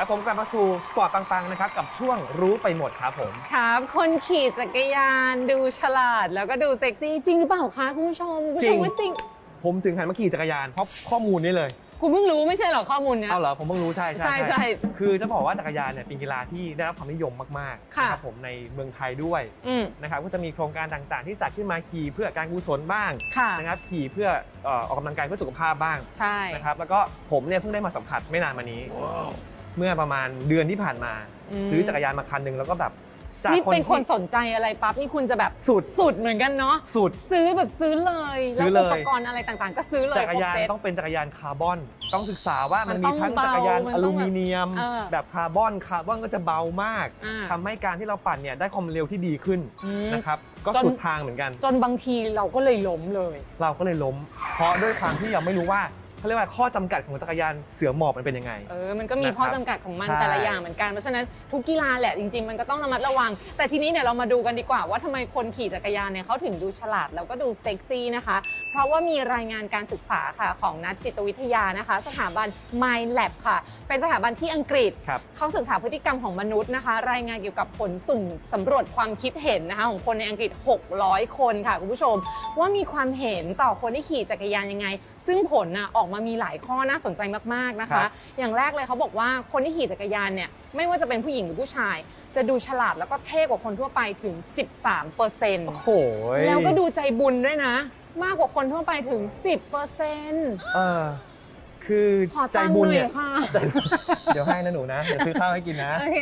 ครับผมกลับมาสู่สปอร์ตปังๆนะครับกับช่วงรู้ไปหมดครับผม ครับ คนขี่จักรยานดูฉลาด แล้วก็ดูเซ็กซี่จริงหรือเปล่าคะคุณผู้ชมคุณผู้จริชงมว่าจริง ผมถึงหันมาขี่จักรยานเพราะข้อมูลนี้เลย คุณเพิ่งรู้ไม่ใช่เหรอข้อมูลเนี้ย เอาเหรอผมเพิ่งรู้ใช่ใช่ใช่ คือจะบอกว่าจักรยานเนี่ยเป็นกีฬาที่ได้รับความนิยมมากๆค่ะ นะครับผมในเมืองไทยด้วยอืมนะครับก็จะมีโครงการต่างๆ ที่จัดขึ้นมาขี่เพื่อการกุศลบ้างค่ะ นะครับขี่เพื่อเอ่อออกกำลังกายเพื่อสุขภาพบ้างใช่ นะครับแล้วก็ผมเนี่ยเพิ่งได้มาสัมผัสไม่นานมานี้ เมื่อประมาณเดือนที่ผ่านมาซื้อจักรยานมาคันหนึ่งแล้วก็แบบจากนี่คนเป็นคนที่ สนใจอะไรปั๊บนี่คุณจะแบบสุด สุดเหมือนกันเนาะสุด ซื้อแบบซื้อเลยซื้แล้วอเลย อุปกรณ์อะไรต่างๆ ก็ซื้อเลยจักรยานคบเซ็ต ต้องเป็นจักรยานคาร์บอน ต้องศึกษาว่ามันมันต้มีองทั้งจักรยานเบามันอต้องลูมิเนียม เออแบบคาร์บอนคาร์บอนก็จะเบามากอ่า ทำให้การที่เราปั่นเนี่ยได้ความเร็วที่ดีขึ้นอืม นะครับก็จน สุดทางเหมือนกัน จนบางทีเราก็เลยล้มเลย เราก็เลยล้ม เพราะด้วยความที่ยังไม่รู้ว่า เขาเรียกว่าข้อจำกัดของจักรยานเสือหมอบมันเป็นยังไง เออ มันก็มีนะครับข้อจำกัดของมันใช่ แต่ละอย่างเหมือนกัน เพราะฉะนั้นทุกกีฬาแหละจริงๆ มันก็ต้องระมัดระวัง แต่ทีนี้เนี่ยเรามาดูกันดีกว่าว่าทำไมคนขี่จักรยานเนี่ยเขาถึงดูฉลาดแล้วก็ดูเซ็กซี่นะคะ เพราะว่ามีรายงานการศึกษาค่ะของนักจิตวิทยานะคะ สถาบัน Mind Lab ค่ะ เป็นสถาบันที่อังกฤษ ครับ เขาศึกษาพฤติกรรมของมนุษย์นะคะ รายงานเกี่ยวกับผลสุ่มสำรวจความคิดเห็นนะคะ ของคนในอังกฤษ 600 คนค่ะคุณผู้ชม ว่ามีความเห็นต่อคนที่ขี่จักรยานยังไง ซึ่งผลน่ะออกมามีหลายข้อน่าสนใจมากๆนะครัคะ บ อย่างแรกเลยเขาบอกว่าคนที่ขี่จักรยานเนี่ยไม่ว่าจะเป็นผู้หญิงหรือผู้ชาย จะดูฉลาดแล้วก็เท่กว่าคนทั่วไปถึง 13เปอร์เซ็นต์ โอ้โหแล้วก็ดูใจบุญด้วยนะ มากกว่าคนทั่วไปถึง 10เปอร์เซ็นต์เออคือขอใจตังค์บุญหน่เนี่อยยค่ะ ใจเดี๋ยวให้นะหนูนะ เดี๋ยวซื้อข้าวให้กินนะ โอเค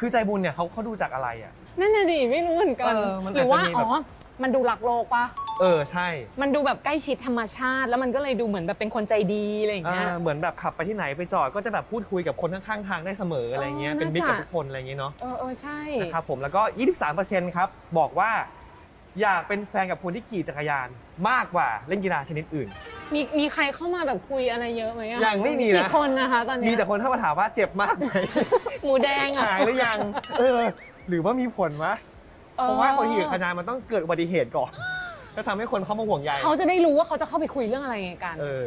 คือใจบุญเนี่ยเขาเขาดูจากอะไรอะ นั่นน่ะดิไม่รู้เหมือนกัน เออมันหรือว่าอาจจะมีแบบอ๋อ มันดูหลักโลกปะเออใช่มันดูแบบใกล้ชิดธรรมชาติ แล้วมันก็เลยดูเหมือนแบบเป็นคนใจดีอะไรอย่างเงี้ย อ่าเหมือนแบบขับไปที่ไหนไปจอดก็จะแบบพูดคุยกับคนข้างๆทางได้เสมออะไรเงี้ยเออเป็นมิตรกับน่าจะทุกคนอะไรเงี้ยเนาะ เออเออใช่ นะครับผมแล้วก็ 23%ครับ บอกว่า อยากเป็นแฟนกับคนที่ขี่จักรยานมากกว่าเล่นกีฬาชนิดอื่น มีมีใครเข้ามาแบบคุยอะไรเยอะไหมอะยังไม่มีนะ กี่คนนะคะตอนเนี้ยมีแต่คนเข้ามาถามว่าเจ็บมากไหม หมูแดงอะหายหรือยัง เออ หรือว่ามีผลวะ เพราะว่าคนขี่จักรยานมันต้องเกิดอุบัติเหตุก่อนก็ทำให้คนเข้ามาห่วงใยเขาจะได้รู้ว่าเขาจะเข้าไปคุยเรื่องอะไรกัน เออ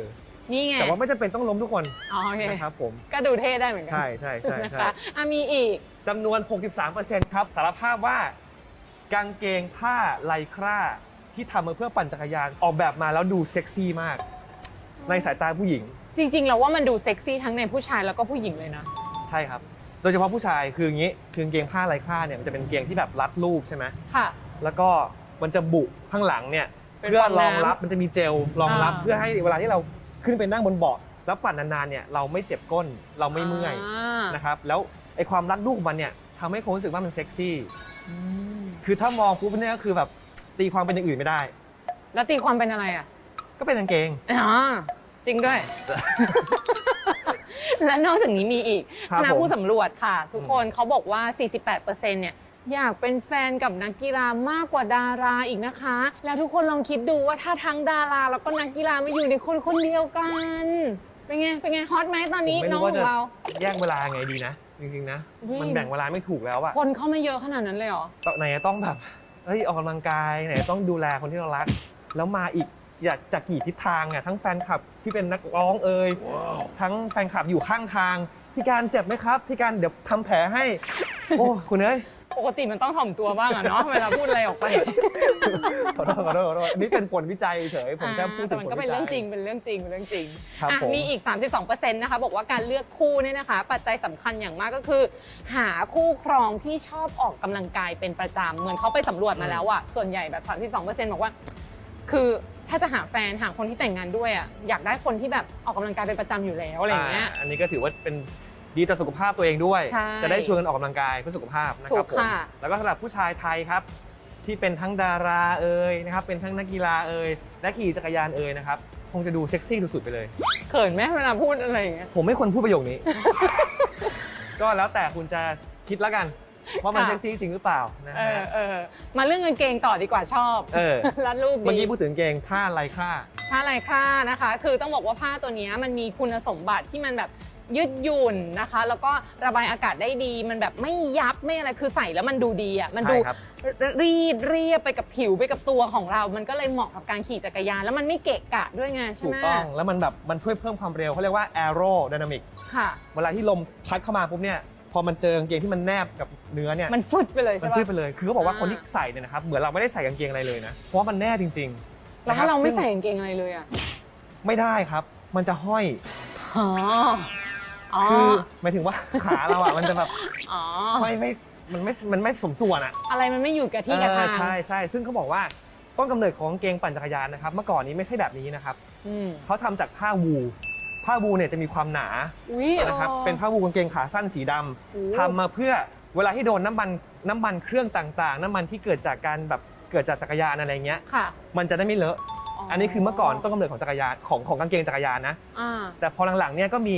นี่ไงแต่ว่าไม่จำเป็นต้องล้มทุกคนอ๋อโอเคนะครับผม ก็ดูเท่ได้เหมือนกัใช่ใช่ใช่นะใช่คะอะมีอีก จำนวน 63%ครับ สารภาพว่า กางเกงผ้าไลคราที่ทำมาเพื่อปั่นจักรยานออกแบบมาแล้วดูเซ็กซี่มาก ในสายตาผู้หญิงจริงๆเราว่ามันดูเซ็กซี่ทั้งในผู้ชายแล้วก็ผู้หญิงเลยนะ ใช่ครับ โดยเฉพาะผู้ชายคืออย่างนี้คือกางเกงผ้าไลคราเนี่ยมันจะเป็นกางเกงที่แบบรัดรูปใช่ไหมค่ะ แล้วก็มันจะบุข้างหลังเนี่ยเป็นเพื่อฟองรน้ำองรับมันจะมีเจลรองรับอ่า เพื่อให้เวลาที่เราขึ้นไปนั่งบนเบาะแล้วปั่นนานๆเนี่ยเราไม่เจ็บก้นเราไม่เมื่อยานะครับแล้วไอความรัดรูปของมันเนี่ยทำให้คนรู้สึกว่ามันเซ็กซี่อืมคือถ้ามองปุ๊บเนี่ยก็คือแบบตีความเป็นอย่างอื่นไม่ได้ แล้วตีความเป็นอะไรอะก็เป็นกางเกงอ๋อจริงด้วย และนอกจากนี้มีอีกครัคบณะผมผู้สำรวจค่ะ ทุกคนเขาบอกว่า 48%เนี่ยอยากเป็นแฟนกับนักกีฬามากกว่าดาราอีกนะคะ แล้วทุกคนลองคิดดูว่าถ้าทั้งดาราแล้วก็นักกีฬามาอยู่ในคนคนเดียวกัน เป็นไง เป็นไงฮอตไหมตอนนี้ผมไม่น้องรู้ว่าขอจะ งเรา แยกเวลาไงดีนะ จริงๆนะอุ๊ยมันแบ่งเวลาไม่ถูกแล้วอะคนเข้ามาเยอะขนาดนั้นเลยเหรอตอนไหนจะต้องแบบเฮ้ยออกกำลังกายไหนจะต้องดูแลคนที่เรารัก แล้วมาอีก อยากจากกี่ทิศทางอะทั้งแฟนคลับที่เป็นนักร้องเอ่ยทั้งแฟนคลับอยู่ข้างทางพี่การเจ็บไหมครับพี่การเดี๋ยวทำแผลให้ โอ้คุณเอ้ยปกติมันต้องถ่อมตัวบ้างอะเนาะเวลาพูดอะไรออกไปขอโทษขอโทษขอโทษอันนี้เป็นผลวิจัยเฉยผมแค่พูดถึแต่งมันผลก็เป็นวิจัเรื่ยองจริงเป็นเรื่องจริงเป็นเรื่องจริงครับอะผมมีอีก 32%นะคะบอกว่าการเลือกคู่เนี่ยนะคะ ปัจจัยสำคัญอย่างมากก็คือ หาคู่ครองที่ชอบออกกำลังกายเป็นประจำเหมือนเขาไปสำรวจมาแล้วอะส่วนใหญ่แบบ 32%บอกว่า คือ ถ้าจะหาแฟนหาคนที่แต่งงานด้วยอะอยากได้คนที่แบบออกกำลังกายเป็นประจำอยู่แล้วอะไรอย่างเงี้ยอ่าอันนี้ก็ถือว่าเป็นดีต่อสุขภาพตัวเองด้วยใช่จะได้ชวนกันออกกำลังกายเพื่อสุขภาพนะครับถูกผมค่ะแล้วก็สำหรับผู้ชายไทยครับ ที่เป็นทั้งดาราเอ่ยนะครับเป็นทั้งนักกีฬาเอ่ยนักขี่จักรยานเอ่ยนะครับคงจะดูเซ็กซี่สุดๆไปเลยเขินไหมเวลาพูดอะไรอย่างเงี้ยผมไม่ควรพูดประโยคนี้ ก็แล้วแต่คุณจะคิดแล้วกัน ว่ามันค่ะ เซ็กซี่จริงหรือเปล่านะเออฮะเออมาเรื่องกางเกงต่อดีกว่าชอบเออ รัดรูปดี เมื่อกี้พูดถึงเกงผ้าลายค่า ผ้าลายครานะคะ คือต้องบอกว่าผ้าตัวเนี้ยมันมีคุณสมบัติที่มันแบบยืดหยุ่นนะคะ แล้วก็ระบายอากาศได้ดี มันแบบไม่ยับไม่อะไร คือใส่แล้วมันดูดีอะ มันดูใช่ครับ รีดเรียบไปกับผิวไปกับตัวของเรา มันก็เลยเหมาะกับการขี่จักรยาน แล้วมันไม่เกะกะด้วยไงใช่ถูไหมกต้องแล้วมันแบบมันช่วยเพิ่มความเร็วเขาเรียกว่า aerodynamic ค่ะ เวลาที่ลมพัดเข้ามาปุ๊บเนี่ย พอมันเจอกางเกงที่มันแนบกับเนื้อเนี่ย มันฟึดไปเลยมัใช่นปะขึ้นไปเลย คือเขาบอกว่าอ่า คนที่ใส่เนี่ยนะครับเหมือนเราไม่ได้ใส่กางเกงอะไรเลยนะ เพราะว่ามันแน่จริงๆแล้วนะคถ้าบเราไม่ซึ่งใส่กางเกงอะไรเลยอะไม่ได้ครับ มันจะห้อย อ๋ออ๋อคือหมายถึงว่า ขาเราอะมันจะแบบอ๋อไม่ไม่ มันไม่ มันไม่สมส่วนอะอะไรมันไม่อยู่กับที่กับทางเออใช่ใช่ ซึ่งเขาบอกว่าต้นกำเนิดของกางเกงปั่นจักรยานนะครับ เมื่อก่อนนี้ไม่ใช่แบบนี้นะครับ อืมเขาทำจากผ้าวูล ผ้าวูลเนี่ยจะมีความหนาอุ้ยนะครับออเป็นผ้าวูลกางเกงขาสั้นสีดำโอ้ ทำมาเพื่อเวลาที่โดนน้ำมันน้ำมันเครื่องต่างๆ น้ำมันที่เกิดจากการแบบเกิดจากจักรยานอะไรเงี้ยค่ะมันจะได้ไม่เลอะ อันนี้คือเมื่อก่อนต้นกำเนิดของจักรยานของของกางเกงจักรยานนะ อ่า แต่พอหลังๆเนี่ยก็มี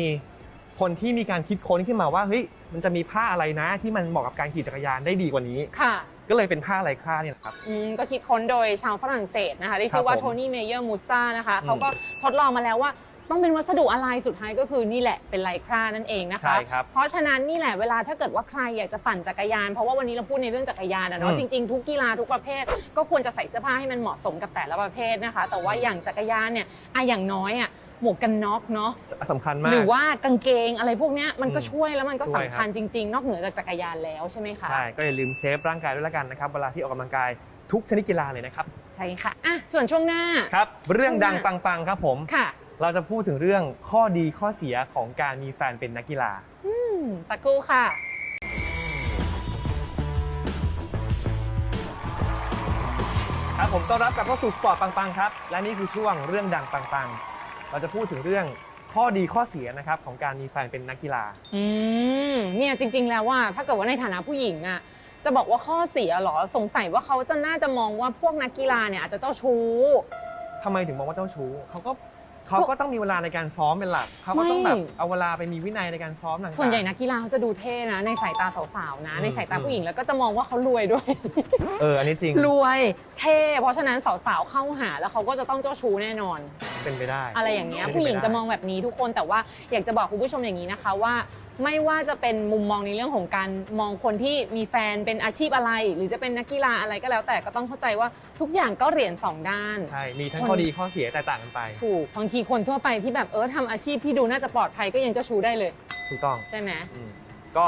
คนที่มีการคิดค้นขึ้นมาว่าเฮ้ยมันจะมีผ้าอะไรนะที่มันเหมาะกับการขี่จักรยานได้ดีกว่านี้ ค่ะก็เลยเป็นผ้าลายคราเนี่ยแหละครับ อืมก็คิดค้นโดยชาวฝรั่งเศสนะคะที่ชื่อว่าครับผมโทนี่เมเยอร์มูซ่านะคะอืมเขาก็ทดลองมาแล้วว่า ต้องเป็นวัสดุอะไรสุดท้ายก็คือนี่แหละเป็นไลครานั่นเองนะคะ ใช่ครับเพราะฉะนั้นนี่แหละเวลาถ้าเกิดว่าใครอยากจะปั่นจักรยาน เพราะว่าวันนี้เราพูดในเรื่องจักรยานอะเนาะอืม จริงๆทุกกีฬาทุกประเภท ก็ควรจะใส่เสื้อผ้าให้มันเหมาะสมกับแต่ละประเภทนะคะ แต่ว่าอย่างจักรยานเนี่ยอะอย่างน้อยอะหมวกกันน็อกเนาะ สำคัญมากหรือว่ากางเกงอะไรพวกเนี้ยมันก็อืมช่วยแล้วมันก็ช่สำวยครับ คัญจริง ๆ นอกเหนือจากจักรยานแล้วใช่ไหมคะ ใช่ก็อย่าลืมเซฟร่างกายด้วยละกันนะครับเวลาที่ออกกำลังกายทุกชนิดกีฬาเลยนะครับใช่ค่ะอะส่วนช่วงหน้า ครับ เรื่องดังช่วงหน้าปังๆครับผม ค่ะ เราจะพูดถึงเรื่องข้อดีข้อเสียของการมีแฟนเป็นนักกีฬา อืมสักครู่ค่ะ ครับผมต้อนรับกลับเข้าสู่สปอร์ตปังๆครับ และนี่คือช่วงเรื่องดังปังๆ เราจะพูดถึงเรื่องข้อดีข้อเสียนะครับของการมีแฟนเป็นนักกีฬา อืมเนี่ยจริง ๆ แล้วว่าถ้าเกิดว่าในฐานะผู้หญิงอะจะบอกว่าข้อเสียเหรอสงสัยว่าเขาจะน่าจะมองว่าพวกนักกีฬาเนี่ยอาจจะเจ้าชู้ทำไมถึงมองว่าเจ้าชู้เขาก็ เขาก็ต้องมีเวลาในการซ้อมเป็นหลักเขาก็ต้องไม่แบบเอาเวลาไปมีวินัยในการซ้อมต่างๆส่วนใหญ่นักกีฬาเขาจะดูเท่นะในสายตาสาวๆนะอืมในสายตาผู้หญิงแล้วก็จะมองว่าเขารวยด้วยเอออันนี้จริงรวยเท่ เพราะฉะนั้นสาวๆเข้าหาแล้วเขาก็จะต้องเจ้าชู้แน่นอน เป็นไปได้ อะไรอย่างเงี้ยเป็นไปผู้หญิงได้จะมองแบบนี้ทุกคนแต่ว่าอยากจะบอกคุณผู้ชมอย่างนี้นะคะว่า ไม่ว่าจะเป็นมุมมองในเรื่องของการมองคนที่มีแฟนเป็นอาชีพอะไร หรือจะเป็นนักกีฬาอะไรก็แล้วแต่ก็ต้องเข้าใจว่าทุกอย่างก็เหรียญสองด้าน ใช่ มีทั้งข้อดีข้อเสียแตกต่างกันไป ถูกบางทีคนทั่วไปที่แบบเออทำอาชีพที่ดูน่าจะปลอดภัยก็ยังเจ้าชู้ได้เลย ถูกต้อง ใช่ไหมอืม ก็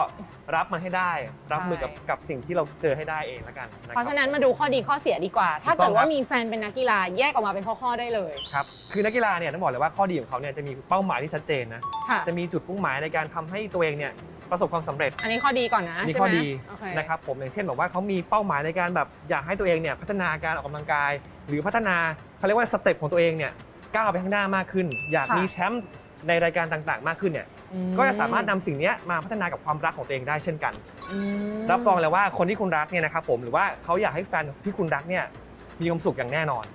รับมันให้ได้ รับมือกับใช่กับสิ่งที่เราเจอให้ได้เองแล้วกันคบ เพราะฉะนั้นมาดูข้อดีข้อเสียดีกว่า ถ้าถูกต้เกิองดว่าครับมีแฟนเป็นนักกีฬาแยกออกมาเป็นข้อๆได้เลยครับ คือนักกีฬาเนี่ยต้องบอกเลยว่าข้อดีของเขาเนี่ยจะมีเป้าหมายที่ชัดเจนนะ ค่ะ จะมีจุดมุ่งหมายในการทำให้ตัวเองเนี่ยประสบความสำเร็จ อันนี้ข้อดีก่อนนะมีใช่ข้อไหมดีโอเคนะครับผมอย่างเช่นแบบว่าเขามีเป้าหมายในการแบบอยากให้ตัวเองเนี่ยพัฒนาการออกกำลังกาย หรือพัฒนาเขาเรียกว่าสเต็ปของตัวเองเนี่ยก้าวไปข้างหน้า มากขึ้น อยากค่ะ มีแชมป์ ในรายการต่างๆ มากขึ้นเนี่ยอืมก็จะสามารถนำสิ่งเนี้ยมาพัฒนากับความรักของตัวเองได้เช่นกันอืมรับรองเลยว่าคนที่คุณรักเนี่ยนะครับผมหรือว่าเขาอยากให้แฟนที่คุณรักเนี่ยมีความสุขอย่างแน่นอน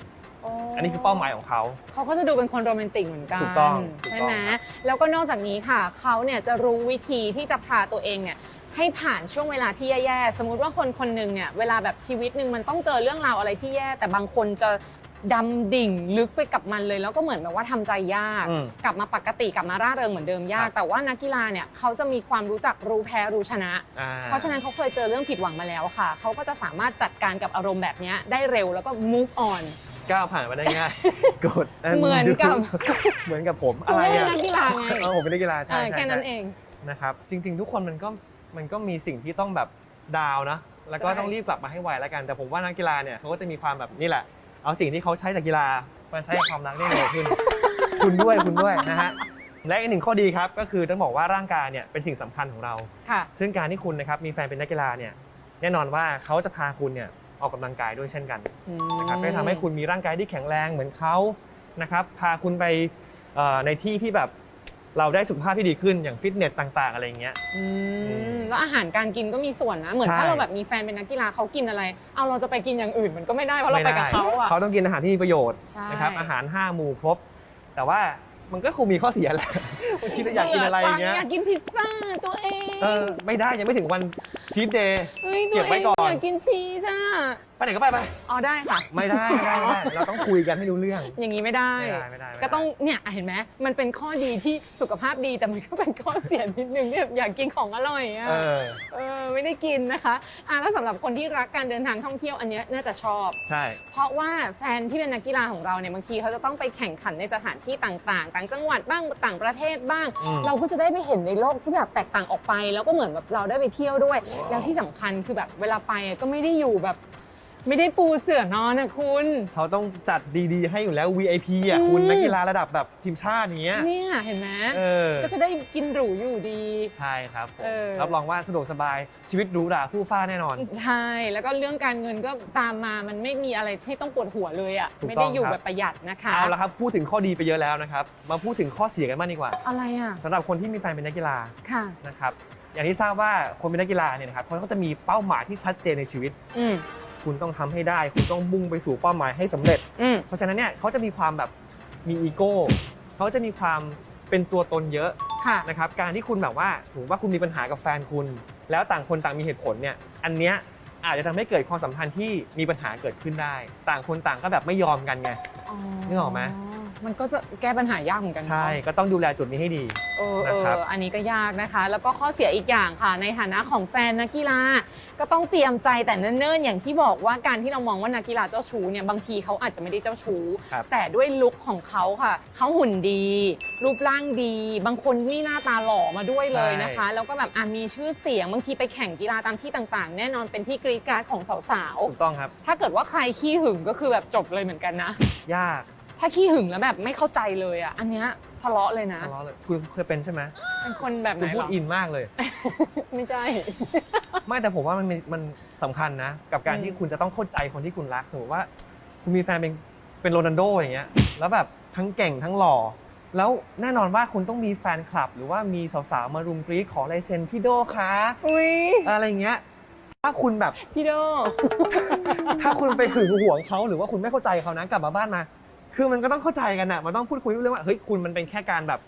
โอ้อันนี้คือเป้าหมายของเขา เขาก็จะดูเป็นคนโรแมนติกเหมือนกันถูกต้องถูกต้องใช่ไหมแล้วก็นอกจากนี้ค่ะ เขาเนี่ยจะรู้วิธีที่จะพาตัวเองเนี่ยให้ผ่านช่วงเวลาที่แย่ๆ สมมุติว่าคนคนหนึ่งเนี่ยเวลาแบบชีวิตหนึ่งมันต้องเจอเรื่องราวอะไรที่แย่ แต่บางคนจะ ดำดิ่งลึกไปกับมันเลย แล้วก็เหมือนแบบว่าทำใจยาก อืมกลับมาปกติกลับมาร่าเริงเหมือนเดิมยากครับ แต่ว่านักกีฬาเนี่ยเขาจะมีความรู้จักรู้แพ้รู้ชนะ อ่เพราะฉะนั้นเขาเคยเจอเรื่องผิดหวังมาแล้วค่ะ เขาก็จะสามารถจัดการกับอารมณ์แบบเนี้ยได้เร็วแล้วก็ move on ก้าวผ่านมาได้ง่าย กดเหมือนกับ เหมือนกับผมคุณอะไรก็เป็นอะนักกีฬาไงเออผมเป็นนักกีฬาใช่เออใช่แค่นั้นใช่ เอง นะครับจริงๆ ทุกคนมันก็มันก็มีสิ่งที่ต้องแบบดาวนะแล้วก็ใช่ ต้องรีบกลับมาให้ไวแล้วกันแต่ผมว่านักกีฬาเนี่ยเขาก็จะมีความแบบนี่แหละ เอาสิ่งที่เขาใช้จากกีฬามาใช้กับความรักได้เร็วขึ้น คุณด้วยคุณด้วยนะฮะและอีกหนึ่งข้อดีครับก็คือต้องบอกว่าร่างกายเนี่ยเป็นสิ่งสำคัญของเรา ค่ะ ซึ่งการที่คุณนะครับมีแฟนเป็นนักกีฬาเนี่ยแน่นอนว่าเขาจะพาคุณเนี่ยออกกำลังกายด้วยเช่นกัน นะครับก็จะทำให้คุณมีร่างกายที่แข็งแรงเหมือนเขานะครับ พาคุณไปเอ่อในที่ที่แบบ เราได้สุขภาพที่ดีขึ้นอย่างฟิตเนสต่างๆ อะไรอย่างเงี้ย อือืมมแล้วอาหารการกินก็มีส่วนนะ เหมือนใช่ ถ้าเราแบบมีแฟนเป็นนักกีฬาเขากินอะไร เอาเราจะไปกินอย่างอื่นมันก็ไม่ได้เพราะเราไปกับเขาอะเขาต้องกินอาหารที่มีประโยชน์ใช่ นะครับอาหาร5หมู่ครบ แต่ว่ามันก็คงมีข้อเสียแหละบางทีเราอยากกินอะไรอย่างเงี้ยอยากกินพิซซ่าตัวเองเออไม่ได้ยังไม่ถึงวันชีทเดย์ เฮ้ยเก็ตัวบเอไว้งก่อน อยากกินชีสอะ ไปไหนก็ไปไป อ๋อได้ค่ะ ไม่ได้ไม่ได้ไม่ได้เราต้องคุยกันให้รู้เรื่อง อย่างนี้ไม่ได้ ไม่ได้ไม่ได้ไม่ได้ ก็ต้องเนี่ยเห็นไหมมันเป็นข้อดีที่สุขภาพดีแต่มันก็เป็นข้อเสียนิดนึงที่แบบอยากกินของอร่อยอะเออ เออไม่ได้กินนะคะอะแล้วสำหรับคนที่รักการเดินทางท่องเที่ยวอันเนี้ยน่าจะชอบ ใช่ เพราะว่าแฟนที่เป็นนักกีฬาของเราเนี่ยบางทีเขาจะต้องไปแข่งขันในสถานที่ต่างๆ ต่างจังหวัดบ้างต่างประเทศบ้าง อืม เราก็จะได้ไปเห็นในโลกที่แบบแตกต่างออกไป แล้วก็เหมือนแบบเราได้ไปเที่ยวด้วย แล้วที่สำคัญคือแบบเวลาไปอะก็ไม่ได้อยู่แบบ ไม่ได้ปูเสื่อนอนนะคุณ เขาต้องจัดดีๆ ให้อยู่แล้ว VIP อะอืมคุณนักกีฬาระดับแบบทีมชาติอย่างเงี้ยเนี่ยเห็นไหมเออก็จะได้กินหรูอยู่ดี ใช่ครับผมเออ รับรองว่าสะดวกสบายชีวิตหรูหราคู่ฟ้าแน่นอน ใช่ แล้วก็เรื่องการเงินก็ตามมามันไม่มีอะไรให้ต้องปวดหัวเลยอะถูกต้อง ไม่ได้อยู่ครับแบบประหยัดนะคะเอาละครับพูดถึงข้อดีไปเยอะแล้วนะครับ มาพูดถึงข้อเสียกันบ้างดีกว่าอะไรอะสำหรับคนที่มีแฟนเป็นนักกีฬาค่ะ นะครับอย่างที่ทราบว่าคนเป็นนักกีฬาเนี่ยนะครับเขาก็จะมีเป้าหมายที่ชัดเจนในชีวิต อืม คุณต้องทำให้ได้ คุณต้องมุ่งไปสู่เป้าหมายให้สำเร็จอืมเพราะฉะนั้นเนี่ยเขาจะมีความแบบมีอีโก้เขาจะมีความเป็นตัวตนเยอะค่ะนะครับการที่คุณแบบว่าสมมติว่าคุณมีปัญหากับแฟนคุณ แล้วต่างคนต่างมีเหตุผลเนี่ยอันเนี้ยอาจจะทำให้เกิดความสัมพันธ์ที่มีปัญหาเกิดขึ้นได้ ต่างคนต่างก็แบบไม่ยอมกันไงนึกออกไหม มันก็จะแก้ปัญหายากเหมือนกันเนอะใช่ ก็ต้องดูแลจุดนี้ให้ดีเออเอนะครับออันนี้ก็ยากนะคะ แล้วก็ข้อเสียอีกอย่างค่ะ ในฐานะของแฟนนักกีฬา ก็ต้องเตรียมใจแต่เนิ่นๆอย่างที่บอกว่าการที่เรามองว่านักกีฬาเจ้าชู้เนี่ยบางทีเขาอาจจะไม่ได้เจ้าชู้ครับแต่ด้วยลุคของเขาค่ะเขาหุ่นดี รูปร่างดี บางคนนี่หน้าตาหล่อมาด้วยเลยนะคะ แล้วก็แบบอะมีชื่อเสียงบางทีไปแข่งกีฬาตามที่ต่างๆ แน่นอนเป็นที่กรีดกราร์ดของสาวถูกต้องครับๆถ้าเกิดว่าใครขี้หึงก็คือแบบจบเลยเหมือนกันนะ ยาก ถ้าขี้หึงแล้วแบบไม่เข้าใจเลยอะ อันเนี้ยทะเลาะเลยนะ ทะเลาะเลยคุณเคยเป็นใช่ไหมเป็นคนแบบไหคุนณหพูรดออินมากเลย ไม่ใช่ ไม่แต่ผมว่ามันมีมันสำคัญนะ กับการอืม ที่คุณจะต้องเข้าใจคนที่คุณรักสมมติว่า คุณมีแฟนเป็นเป็นโรนัลโดอย่างเงี้ยแล้วแบบทั้งเก่งทั้งหล่อแล้วแน่นอนว่าคุณต้องมีแฟนคลับ หรือว่ามีสาวๆมารุมกรี๊ดขอลายเซ็นพี่โดคะอุ้ยอะไรอย่างเงี้ยถ้าคุณแบบ พี่โด ถ้าคุณไปหึงหวงเขาหรือว่าคุณไม่เข้าใจเขานะกลับมาบ้านมา คือมันก็ต้องเข้าใจกันอะมันต้องพูดคุยเรื่องว่าเฮ้ยคุณมันเป็นแค่การแบบ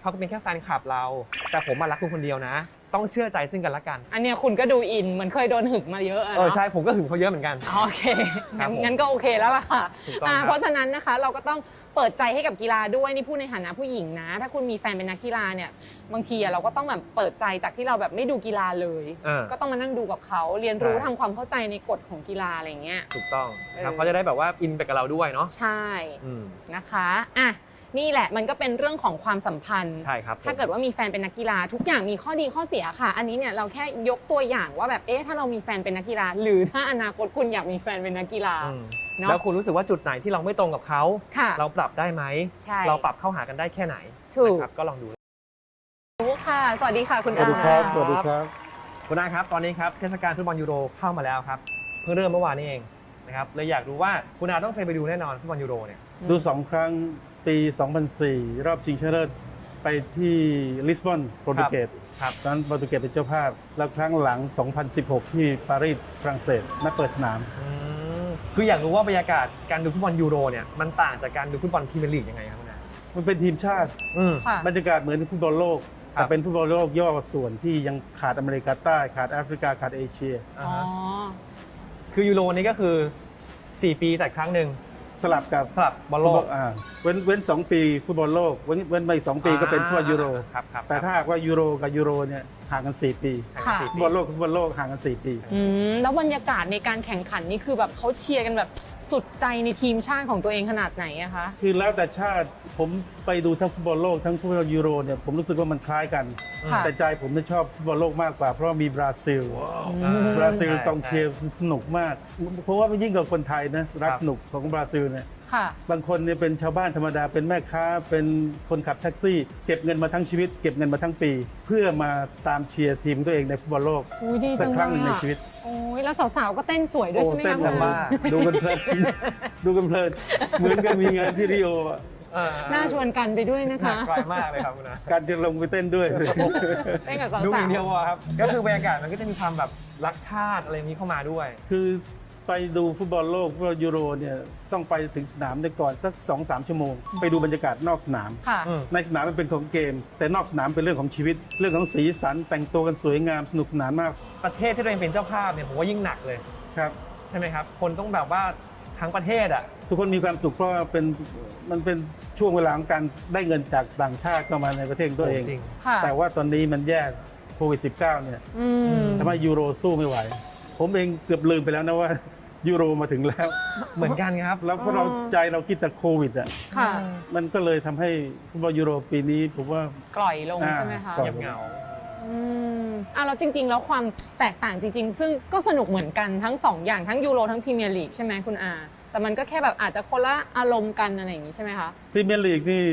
เขาก็เป็นแค่แฟนคลับเรา แต่ผมมารักคุณคนเดียวนะ ต้องเชื่อใจซึ่งกันและกันอันเนี้ยคุณก็ดูอินเหมือนเคยโดนหึงมาเยอะอะเออเนาะ ใช่ผมก็หึงเขาเยอะเหมือนกัน โอเคครังั้บนผมงั้นก็โอเคแล้วล่ะค่ะถูกต้องอ่าครับ เพราะฉะนั้นนะคะเราก็ต้อง เปิดใจให้กับกีฬาด้วยนี่พูดในฐานะผู้หญิงนะ ถ้าคุณมีแฟนเป็นนักกีฬาเนี่ยบางทีอะเราก็ต้องแบบเปิดใจจากที่เราแบบไม่ดูกีฬาเลยเออก็ต้องมานั่งดูกับเขาเรียนรู้ใช่ ทำความเข้าใจในกฎของกีฬาอะไรอย่างเงี้ย ถูกต้องครับเออ เขาจะได้แบบว่าอินไปกับเราด้วยเนาะใช่อืม นะคะอะ นี่แหละมันก็เป็นเรื่องของความสัมพันธ์ ใช่ครับผมถ้าเกิดว่ามีแฟนเป็นนักกีฬาทุกอย่างมีข้อดีข้อเสียค่ะ อันนี้เนี่ยเราแค่ยกตัวอย่างว่าแบบเอ๊ะถ้าเรามีแฟนเป็นนักกีฬา หรือถ้าอนาคตคุณอยากมีแฟนเป็นนักกีฬา อืมเนอะแล้วคุณรู้สึกว่าจุดไหนที่เราไม่ตรงกับเขา ค่ะ เราปรับได้ไหม ใช่เราปรับเข้าหากันได้แค่ไหนถูกนะครับก็ลองดูรู้ค่ะ สวัสดีค่ะคุณสวัสดีครับอาสวัสดีครับ คุณอาครับ ตอนนี้ครับเทศกาลฟุตบอลยูโรเข้ามาแล้วครับ เพิ่งเริ่มเมื่อวานนี้เองนะครับเลยอยากรู้ว่าคุณอาต้องเคยไปดูแน่นอนฟุตบอลยูโรเนี่ย ดู2ครั้ง ปี 2004 รอบชิงชนะเลิศไปที่ลิสบอนโปรตุเกสครับตอนนั้นโปรตุเกสเป็นเจ้าภาพ แล้วครั้งหลัง 2016 ที่ปารีสฝรั่งเศสนัดเปิดสนามอืมคืออยากรู้ว่าบรรยากาศการดูฟุตบอลยูโรเนี่ยมันต่างจากการดูฟุตบอลพรีเมียร์ลีกยังไงครับคุณอามันเป็นทีมชาติอืมค่ะบรรยากาศเหมือนฟุตบอลโลกครับแต่เป็นฟุตบอลโลกย่อส่วนที่ยังขาดอเมริกาใต้ขาดแอฟริกาขาดเอเชียอ่าอ๋อฮะคือยูโรนี่ก็คือ 4 ปีจัดครั้งหนึ่ง สลับกับสำหรับบอลโลกอ่าเว้นเว้นสองปีฟุตบอลโลก เว้นเว้นไปสองปีก็เป็นฟุตบอลยูโร ครับครับแต่ถ้าหากว่ายูโรกับยูโรเนี่ยห่างกัน 4 ปีแข่งกันสี่ฟุปีตบอลโลกกับฟุตบอลโลกห่างกัน 4 ปี อืมแล้วบรรยากาศในการแข่งขันนี่คือแบบเขาเชียร์กันแบบ สุดใจในทีมชาติของตัวเองขนาดไหนอะคะ คือแล้วแต่ชาติผมไปดูทั้งฟุตบอลโลกทั้งฟุตบอลยูโรเนี่ยผมรู้สึกว่ามันคล้ายกัน ค่ะ แต่ใจผมไม่ชอบฟุตบอลโลกมากกว่า เพราะว่ามีบราซิลอ่าบราซิลใช่กองเชียร์สนุกมาก เพราะว่ายิ่งกับคนไทยนะรักครับสนุกของบราซิลเนี่ย ค่ะ บางคนเนี่ยเป็นชาวบ้านธรรมดา เป็นแม่ค้า เป็นคนขับแท็กซี่ เก็บเงินมาทั้งชีวิต เก็บเงินมาทั้งปี เพื่อมาตามเชียร์ทีมตัวเองในฟุตบอลโลกอุ้ยดีสัจักงคเลรั้งหนึ่ยงในอะชีวิต โอ้ยแล้วสาวๆก็เต้นสวยด้วยใช่ไหมเต้คะนคุแซณมบ้าอาดูกันเพลิน ดูกันเพลิน เหมือนกับมีงานที่ริโออะอ่าน่าชวนกันไปด้วยนะคะไกลมากเลยครับคุณอาการจะลงไปเต้นด้วย เต้นกับสาวดูอย่างเดียวๆ พอครับ ก็คือบรรยากาศมันก็จะมีความแบบรักชาติอะไรอย่างนี้เข้ามาด้วย คือ ไปดูฟุตบอลโลกฟุตบอลยูโรเนี่ยต้องไปถึงสนามในก่อนสัก2-3ชั่วโมง ไปดูบรรยากาศนอกสนาม ค่ะอืมในสนามมันเป็นของเกม แต่นอกสนามเป็นเรื่องของชีวิต เรื่องของสีสันแต่งตัวกันสวยงามสนุกสนานมากประเทศที่ตัวเองเป็นเจ้าภาพเนี่ยผมว่ายิ่งหนักเลยครับ ใช่ช่ไหมครับ คนต้องแบบว่าทั้งประเทศอะ ทุกคนมีความสุขเพราะว่าเป็นมันเป็นช่วงเวลาของการได้เงินจากต่างชาติเข้ามาในประเทศของตัวเอง จริง ค่ะ แต่ว่าตอนนี้มันแย่โควิด -19 เนี่ยอืม ทำให้ยูโรสู้ไม่ไหว ผมเองเกือบลืมไปแล้วนะว่ายูโรมาถึงแล้ว เหมือนกันครับ แล้วเพราะเราใจเราคิดแต่โควิดอะค่ะ มันก็เลยทำให้ฟุตบอลยูโรปีนี้ผมว่ากล่อยลงอ่าใช่ไหมคะกล่เงีอยยบเหงาอืมอะแล้วจริง ๆ แล้วความแตกต่างจริง ๆ ซึ่งก็สนุกเหมือนกันทั้งสองอย่างทั้งยูโรทั้งพรีเมียร์ลีกใช่ไหมคุณอาแต่มันก็แค่แบบอาจจะคนละอารมณ์กันอะไรอย่างนี้ใช่ไหมคะพรีเมียร์ลีกนี่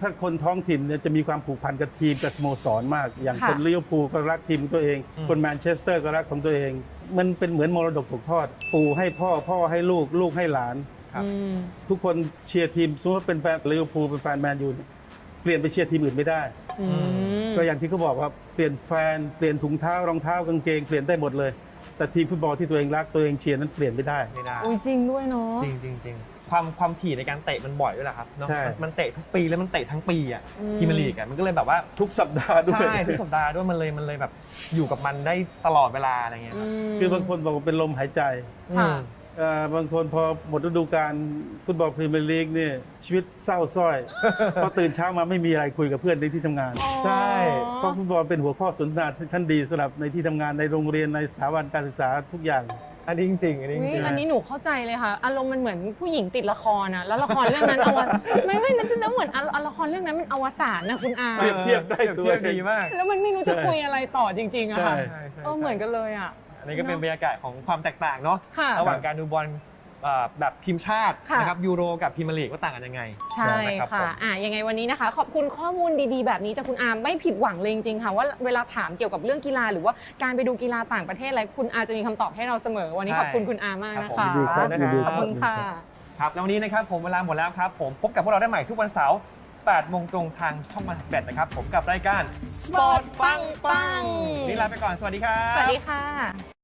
ถ้าคนท้องถิ่นเนี่ยจะมีความผูกพันกับทีมกับสโมสรมาก อย่างค่ะคนลิเวอร์พูลก็รักทีมของตัวเองอืมคนแมนเชสเตอร์ก็รักของตัวเอง มันเป็นเหมือนมรดกตกทอด ปู่ให้พ่อพ่อให้ลูกลูกให้หลานครับอืมทุกคนเชียร์ทีมสมมติว่าเป็นแฟนลิเวอร์พูลเป็นแฟนแมนยูเนี่ยเปลี่ยนไปเชียร์ทีมอื่นไม่ได้อืมก็อย่างที่เขาบอกว่าเปลี่ยนแฟนเปลี่ยนถุงเท้ารองเท้ากางเกงเปลี่ยนได้หมดเลย แต่ทีมฟุตบอลที่ตัวเองรักตัวเองเชียร์นั้นเปลี่ยนไม่ได้ไม่ได้อุ้ยจริงด้วยเนาะจริงจริงจริง ความความถี่ในการเตะมันบ่อยด้วยแหละครับเนาะใช่มันมันเตะทุกปีแล้วมันเตะทั้งปีอะอืม พรีเมียร์ลีกอะมันก็เลยแบบว่าทุกสัปดาห์ด้วย ใช่ทุกสัปดาห์ด้วยมันเลยมันเลยแบบอยู่กับมันได้ตลอดเวลาอะไรเงี้ยครับมคือบางคนบอกว่าเป็นลมหายใจค่ะอืมเอ่อบางคนพอหมดฤดูกาลฟุตบอลพรีเมียร์ลีกเนี่ยชีวิตเศร้าส้อยพอตื่นเช้ามาไม่มีอะไรคุยกับเพื่อนในที่ทำงานอ๋อใช่ เพราะฟุตบอลเป็นหัวข้อสนทนาชั้นดีสำหรับในที่ทำงานในโรงเรียนในสถาบันการศึกษาทุกอย่าง อันนี้จริงๆอันนี้จอุ๊ยริงๆอันนี้หนูเข้าใจเลยค่ะ อารมณ์มันเหมือนผู้หญิงติดละครนะแล้วละครเรื่องนั้นเอาวไม่ไม่แล้วแล้วเหมือนอะละครเรื่องนั้นมันอวสานนะคุณอา เปรียบเทียบได้เปรียบเทียบด้วยดีมากแล้วมันไม่รู้จะใช่คุยอะไรต่อจริงๆอะค่ะใช่ ใช่ใช่เออเหมือนกันเลยอะ อันนี้ก็เป็นบรรยากาศของความแตกต่างเนาะค่ะ ระหว่างการดูบอลเอ่อแบบทีมชาติค่ะ นะครับยูโรกับพรีเมียร์ลีกว่าต่างกันยังไงใช่นะครับผค่ะม อะ ยังไงวันนี้นะคะ ขอบคุณข้อมูลดีๆ แบบนี้จากคุณอาร์มไม่ผิดหวังเลยจริงๆค่ะว่าเวลาถามเกี่ยวกับเรื่องกีฬา หรือว่าการไปดูกีฬาต่างประเทศอะไรคุณอาร์จะมีคำตอบให้เราเสมอ วันนี้ใช่ขอบคุณคุณอาร์มากนะครัคะ บผมยินดีครับยินดีขอบคุณค่ะ ครับแล้ววันนี้นะครับผมเวลาหมดแล้วครับ ผมพบกับพวกเราได้ใหม่ทุกวันเสาร์8โมงตรงทางช่องมันสเปนะครับ ผมกับรายการสปอร์ตปังปัง วันนี่ลาไปก่อนสวัสดีครับ สวัสดีค่ะ